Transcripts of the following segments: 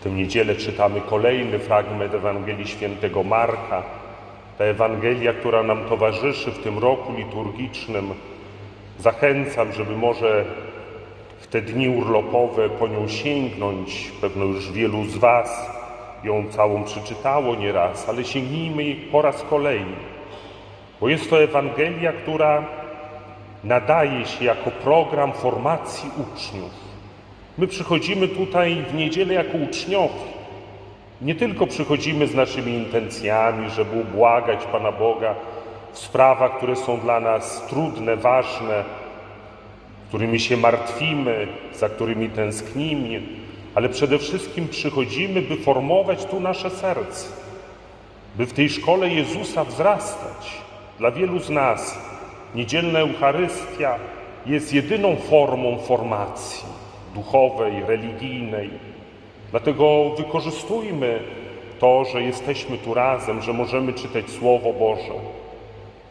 W tę niedzielę czytamy kolejny fragment Ewangelii Świętego Marka. Ta Ewangelia, która nam towarzyszy w tym roku liturgicznym. Zachęcam, żeby może w te dni urlopowe po nią sięgnąć. Pewno już wielu z Was ją całą przeczytało nieraz, ale sięgnijmy jej po raz kolejny. Bo jest to Ewangelia, która nadaje się jako program formacji uczniów. My przychodzimy tutaj w niedzielę jako uczniowie. Nie tylko przychodzimy z naszymi intencjami, żeby ubłagać Pana Boga w sprawach, które są dla nas trudne, ważne, którymi się martwimy, za którymi tęsknimy, ale przede wszystkim przychodzimy, by formować tu nasze serce, by w tej szkole Jezusa wzrastać. Dla wielu z nas niedzielna Eucharystia jest jedyną formą formacji duchowej, religijnej. Dlatego wykorzystujmy to, że jesteśmy tu razem, że możemy czytać Słowo Boże.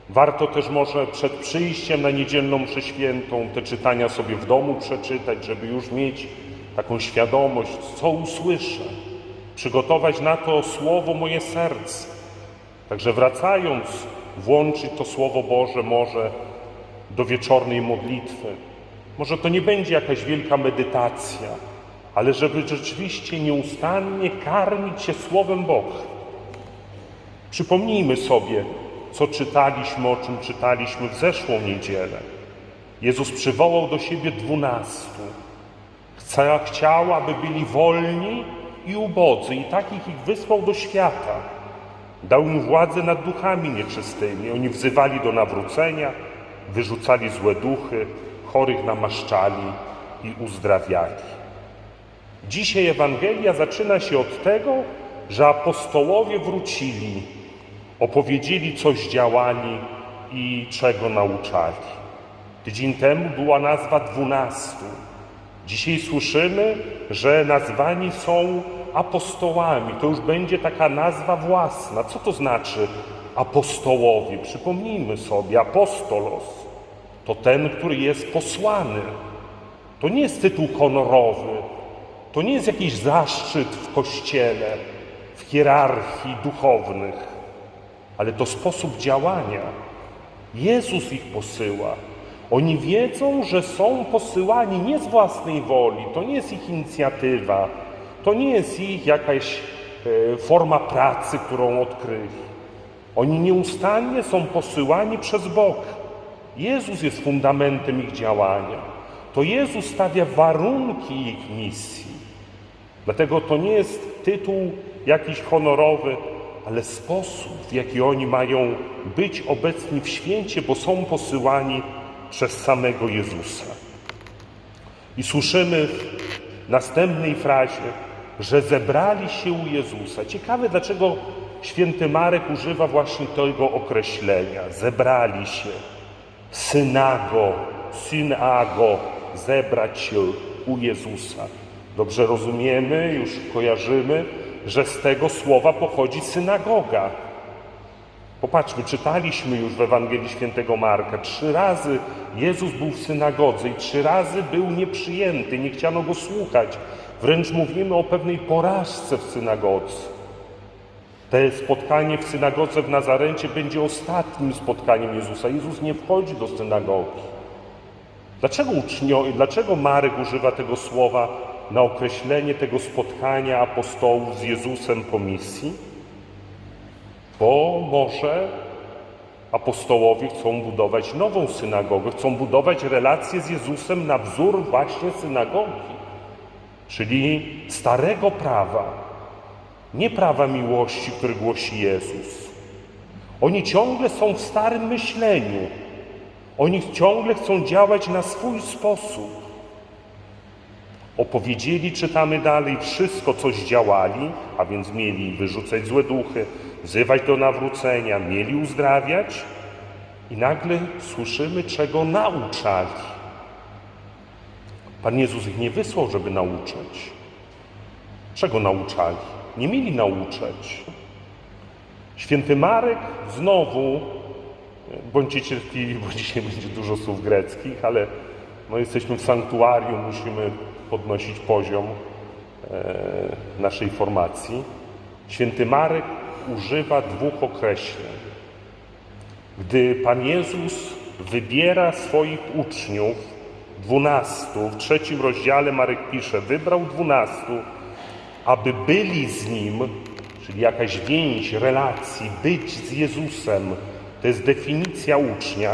Warto też może przed przyjściem na niedzielną mszę świętą te czytania sobie w domu przeczytać, żeby już mieć taką świadomość, co usłyszę. Przygotować na to Słowo moje serce. Także wracając, włączyć to Słowo Boże może do wieczornej modlitwy. Może to nie będzie jakaś wielka medytacja, ale żeby rzeczywiście nieustannie karmić się Słowem Boga. Przypomnijmy sobie, co czytaliśmy, o czym czytaliśmy w zeszłą niedzielę. Jezus przywołał do siebie dwunastu. Chciał, aby byli wolni i ubodzy, i takich ich wysłał do świata. Dał im władzę nad duchami nieczystymi. Oni wzywali do nawrócenia, wyrzucali złe duchy, chorych namaszczali i uzdrawiali. Dzisiaj Ewangelia zaczyna się od tego, że apostołowie wrócili, opowiedzieli, coś działali i czego nauczali. Tydzień temu była nazwa dwunastu. Dzisiaj słyszymy, że nazwani są apostołami. To już będzie taka nazwa własna. Co to znaczy apostołowie? Przypomnijmy sobie, apostolos to ten, który jest posłany. To nie jest tytuł honorowy, to nie jest jakiś zaszczyt w kościele, w hierarchii duchownych, ale to sposób działania. Jezus ich posyła. Oni wiedzą, że są posyłani nie z własnej woli, to nie jest ich inicjatywa, to nie jest ich jakaś e, forma pracy, którą odkryli. Oni nieustannie są posyłani przez Boga. Jezus jest fundamentem ich działania. To Jezus stawia warunki ich misji. Dlatego to nie jest tytuł jakiś honorowy, ale sposób, w jaki oni mają być obecni w święcie, bo są posyłani przez samego Jezusa. I słyszymy w następnej frazie, że zebrali się u Jezusa. Ciekawe, dlaczego święty Marek używa właśnie tego określenia. Zebrali się. Synago, synago, zebrać się u Jezusa. Dobrze rozumiemy, już kojarzymy, że z tego słowa pochodzi synagoga. Popatrzmy, czytaliśmy już w Ewangelii Świętego Marka. Trzy razy Jezus był w synagodze i trzy razy był nieprzyjęty, nie chciano go słuchać. Wręcz mówimy o pewnej porażce w synagodze. Te spotkanie w synagodze w Nazarecie będzie ostatnim spotkaniem Jezusa. Jezus nie wchodzi do synagogi. Dlaczego, ucznio, dlaczego Marek używa tego słowa na określenie tego spotkania apostołów z Jezusem po misji? Bo może apostołowie chcą budować nową synagogę, chcą budować relacje z Jezusem na wzór właśnie synagogi, czyli starego prawa, nie prawa miłości, które głosi Jezus. Oni ciągle są w starym myśleniu. Oni ciągle chcą działać na swój sposób. Opowiedzieli, czytamy dalej, wszystko, coś działali, a więc mieli wyrzucać złe duchy, wzywać do nawrócenia, mieli uzdrawiać i nagle słyszymy, czego nauczali. Pan Jezus ich nie wysłał, żeby nauczać. Czego nauczali? Nie mieli nauczać. Święty Marek znowu, bądźcie cierpliwi, bo dzisiaj będzie dużo słów greckich, ale no jesteśmy w sanktuarium, musimy podnosić poziom. e, naszej formacji, święty Marek używa dwóch określeń. Gdy Pan Jezus wybiera swoich uczniów, dwunastu, w trzecim rozdziale Marek pisze, wybrał dwunastu, aby byli z Nim, czyli jakaś więź relacji, być z Jezusem, to jest definicja ucznia,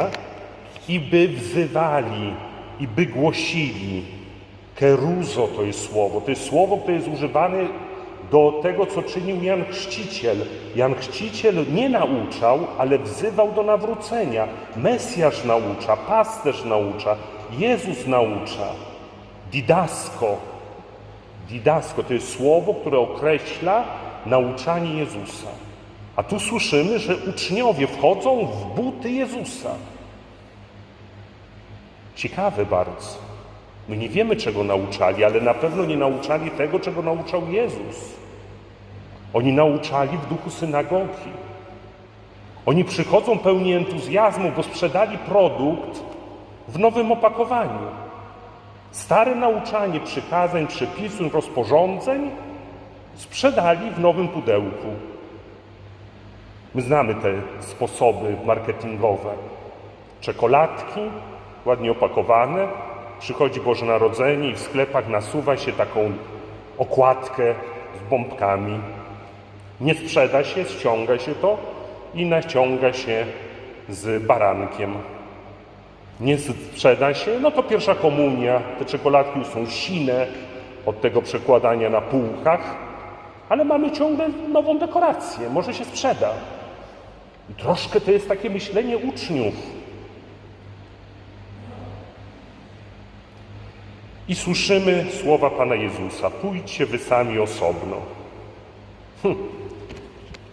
i by wzywali, i by głosili. Keruzo to jest słowo. To jest słowo, które jest używane do tego, co czynił Jan Chrzciciel. Jan Chrzciciel nie nauczał, ale wzywał do nawrócenia. Mesjasz naucza, pasterz naucza, Jezus naucza. Didasko. Didasko to jest słowo, które określa nauczanie Jezusa. A tu słyszymy, że uczniowie wchodzą w buty Jezusa. Ciekawe bardzo. My nie wiemy, czego nauczali, ale na pewno nie nauczali tego, czego nauczał Jezus. Oni nauczali w duchu synagogi. Oni przychodzą pełni entuzjazmu, bo sprzedali produkt w nowym opakowaniu. Stare nauczanie przykazań, przepisów, rozporządzeń sprzedali w nowym pudełku. My znamy te sposoby marketingowe. Czekoladki, ładnie opakowane, przychodzi Boże Narodzenie i w sklepach nasuwa się taką okładkę z bombkami. Nie sprzeda się, ściąga się to i naciąga się z barankiem. Nie sprzeda się, no to pierwsza komunia. Te czekoladki już są sine od tego przekładania na półkach, ale mamy ciągle nową dekorację. Może się sprzeda. I troszkę to jest takie myślenie uczniów. I słyszymy słowa Pana Jezusa: Pójdźcie wy sami osobno. Hm.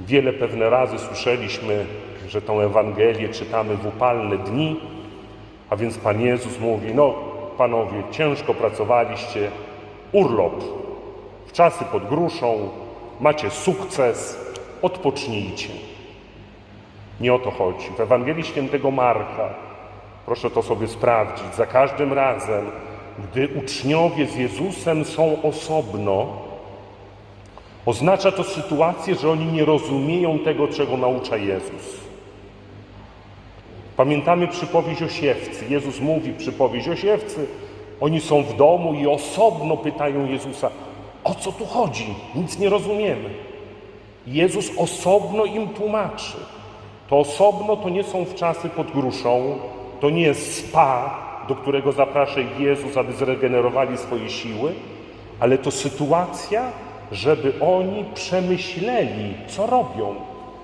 Wiele pewne razy słyszeliśmy, że tą Ewangelię czytamy w upalne dni, a więc Pan Jezus mówi: No, panowie, ciężko pracowaliście, urlop, w czasy pod gruszą, macie sukces, odpocznijcie. Nie o to chodzi. W Ewangelii Świętego Marka, proszę to sobie sprawdzić, za każdym razem, gdy uczniowie z Jezusem są osobno, oznacza to sytuację, że oni nie rozumieją tego, czego naucza Jezus. Pamiętamy przypowieść o siewcy. Jezus mówi przypowieść o siewcy. Oni są w domu i osobno pytają Jezusa, o co tu chodzi? Nic nie rozumiemy. Jezus osobno im tłumaczy. To osobno to nie są w czasy pod gruszą, to nie jest spa, do którego zaprasza Jezus, aby zregenerowali swoje siły, ale to sytuacja, żeby oni przemyśleli, co robią.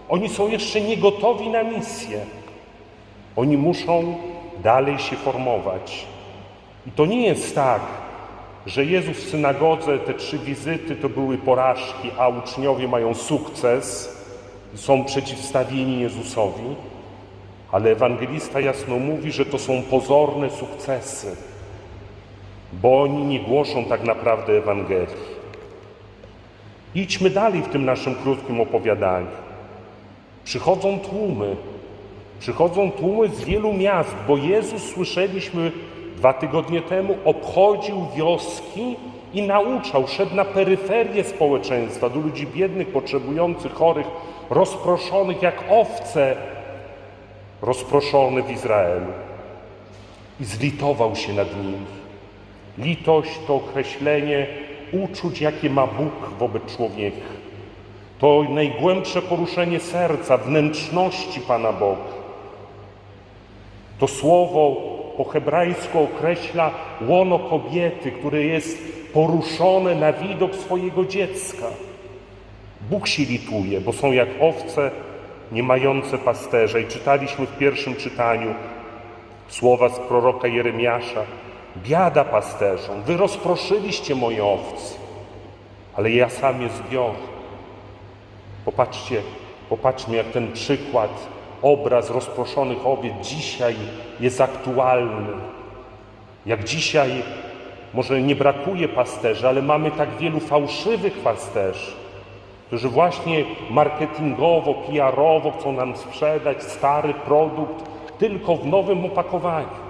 Oni są jeszcze nie gotowi na misję. Oni muszą dalej się formować. I to nie jest tak, że Jezus w synagodze, te trzy wizyty to były porażki, a uczniowie mają sukces, są przeciwstawieni Jezusowi, ale ewangelista jasno mówi, że to są pozorne sukcesy, bo oni nie głoszą tak naprawdę Ewangelii. Idźmy dalej w tym naszym krótkim opowiadaniu. Przychodzą tłumy, przychodzą tłumy z wielu miast, bo Jezus, słyszeliśmy dwa tygodnie temu, obchodził wioski i nauczał, szedł na peryferię społeczeństwa, do ludzi biednych, potrzebujących, chorych, rozproszonych jak owce rozproszone w Izraelu. I zlitował się nad nimi. Litość to określenie uczuć, jakie ma Bóg wobec człowieka. To najgłębsze poruszenie serca, wnętrzności Pana Boga. To słowo po hebrajsku określa łono kobiety, które jest poruszone na widok swojego dziecka. Bóg się lituje, bo są jak owce nie mające pasterza. I czytaliśmy w pierwszym czytaniu słowa z proroka Jeremiasza. Biada pasterzom, wy rozproszyliście moje owce, ale ja sam je zbiorę. Popatrzcie, popatrzmy, jak ten przykład, obraz rozproszonych owiec dzisiaj jest aktualny. Jak dzisiaj może nie brakuje pasterzy, ale mamy tak wielu fałszywych pasterzy, którzy właśnie marketingowo, PR-owo chcą nam sprzedać stary produkt tylko w nowym opakowaniu.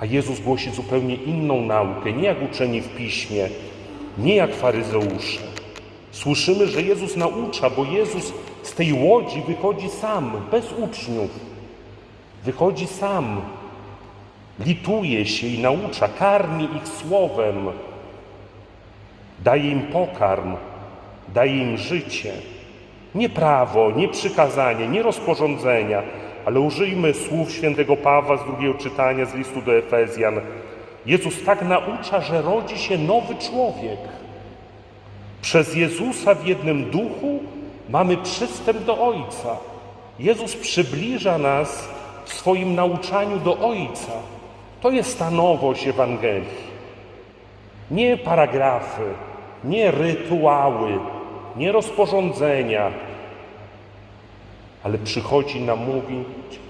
A Jezus głosi zupełnie inną naukę, nie jak uczeni w piśmie, nie jak faryzeusze. Słyszymy, że Jezus naucza, bo Jezus z tej łodzi wychodzi sam, bez uczniów. Wychodzi sam, lituje się i naucza, karmi ich słowem, daje im pokarm, daje im życie. Nie prawo, nie przykazanie, nie rozporządzenia, ale użyjmy słów świętego Pawła z drugiego czytania z listu do Efezjan. Jezus tak naucza, że rodzi się nowy człowiek. Przez Jezusa w jednym duchu mamy przystęp do Ojca. Jezus przybliża nas w swoim nauczaniu do Ojca. To jest ta nowość Ewangelii. Nie paragrafy, nie rytuały, nie rozporządzenia, ale przychodzi nam mówić,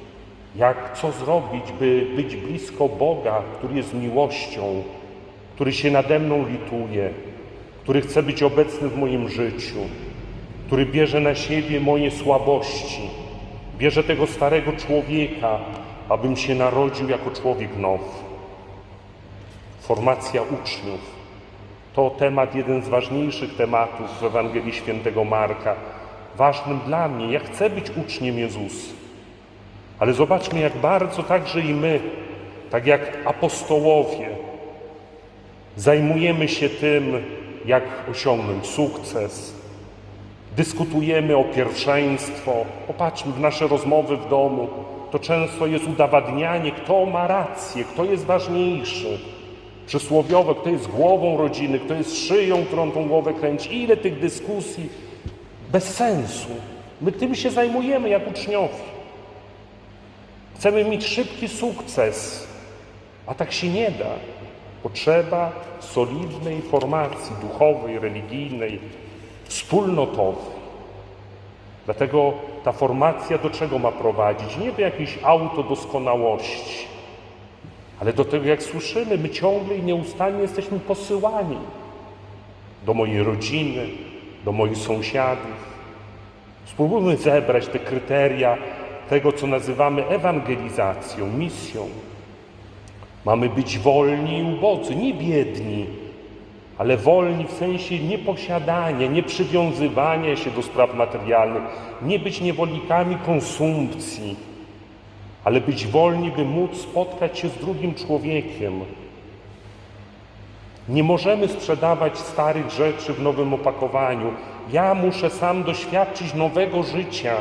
jak co zrobić, by być blisko Boga, który jest miłością, który się nade mną lituje, który chce być obecny w moim życiu, który bierze na siebie moje słabości, bierze tego starego człowieka, abym się narodził jako człowiek nowy. Formacja uczniów to temat, jeden z ważniejszych tematów w Ewangelii Świętego Marka. Ważnym dla mnie. Ja chcę być uczniem Jezusa. Ale zobaczmy, jak bardzo także i my, tak jak apostołowie, zajmujemy się tym, jak osiągnąć sukces. Dyskutujemy o pierwszeństwo. Popatrzmy w nasze rozmowy w domu. To często jest udowadnianie, kto ma rację, kto jest ważniejszy przysłowiowe, kto jest głową rodziny, kto jest szyją, którą tą głowę kręci. Ile tych dyskusji bez sensu. My tym się zajmujemy jak uczniowie. Chcemy mieć szybki sukces, a tak się nie da. Potrzeba solidnej formacji duchowej, religijnej, wspólnotowej. Dlatego ta formacja do czego ma prowadzić? Nie do jakiejś autodoskonałości, ale do tego, jak słyszymy, my ciągle i nieustannie jesteśmy posyłani do mojej rodziny, do moich sąsiadów. Spróbujmy zebrać te kryteria tego, co nazywamy ewangelizacją, misją. Mamy być wolni i ubodzy, nie biedni, ale wolni w sensie nieposiadania, nieprzywiązywania się do spraw materialnych, nie być niewolnikami konsumpcji, ale być wolni, by móc spotkać się z drugim człowiekiem. Nie możemy sprzedawać starych rzeczy w nowym opakowaniu. Ja muszę sam doświadczyć nowego życia,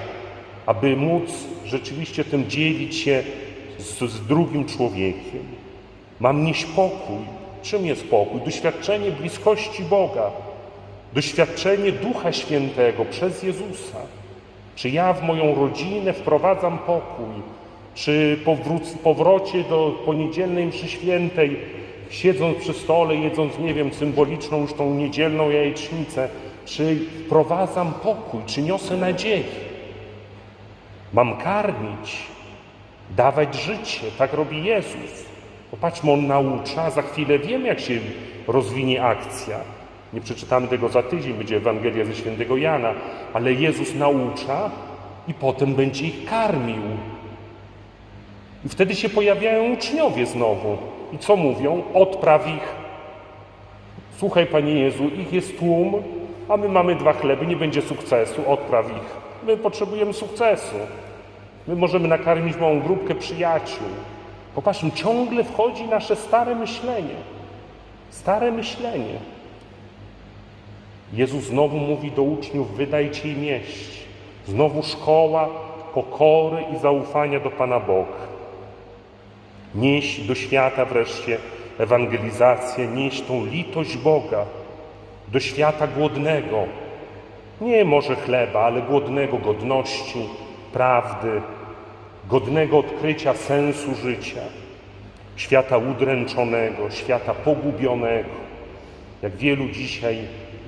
aby móc rzeczywiście tym dzielić się z, z drugim człowiekiem. Mam nieść pokój. Czym jest pokój? Doświadczenie bliskości Boga, doświadczenie Ducha Świętego przez Jezusa. Czy ja w moją rodzinę wprowadzam pokój? Czy powróc, powrocie do poniedzielnej mszy świętej, siedząc przy stole, jedząc, nie wiem, symboliczną już tą niedzielną jajecznicę, czy wprowadzam pokój, czy niosę nadzieję? Mam karmić, dawać życie, tak robi Jezus. Popatrzmy, On naucza, za chwilę wiemy, jak się rozwinie akcja. Nie przeczytamy tego za tydzień, będzie Ewangelia ze świętego Jana, ale Jezus naucza i potem będzie ich karmił. I wtedy się pojawiają uczniowie znowu. I co mówią? Odpraw ich. Słuchaj, Panie Jezu, ich jest tłum, a my mamy dwa chleby, nie będzie sukcesu, odpraw ich. My potrzebujemy sukcesu. My możemy nakarmić małą grupkę przyjaciół. Popatrzmy, ciągle wchodzi nasze stare myślenie. Stare myślenie. Jezus znowu mówi do uczniów: wydajcie im jeść. Znowu szkoła pokory i zaufania do Pana Boga. Nieść do świata wreszcie ewangelizację, nieść tą litość Boga do świata głodnego. Nie może chleba, ale głodnego godności, prawdy, godnego odkrycia sensu życia, świata udręczonego, świata pogubionego. Jak wielu dzisiaj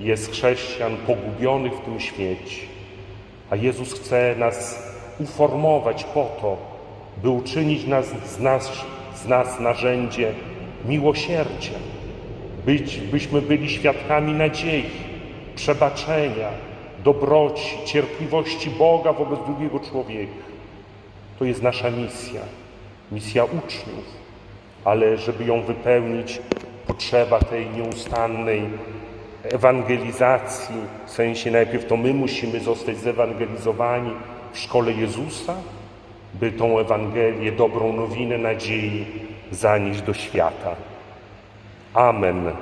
jest chrześcijan pogubionych w tym świecie. A Jezus chce nas uformować po to, by uczynić nas, z, nas, z nas narzędzie miłosierdzia, być, byśmy byli świadkami nadziei, przebaczenia, dobroci, cierpliwości Boga wobec drugiego człowieka. To jest nasza misja, misja uczniów, ale żeby ją wypełnić, potrzeba tej nieustannej ewangelizacji, w sensie najpierw to my musimy zostać zewangelizowani w szkole Jezusa, by tą Ewangelię, dobrą nowinę nadziei zanieść do świata. Amen.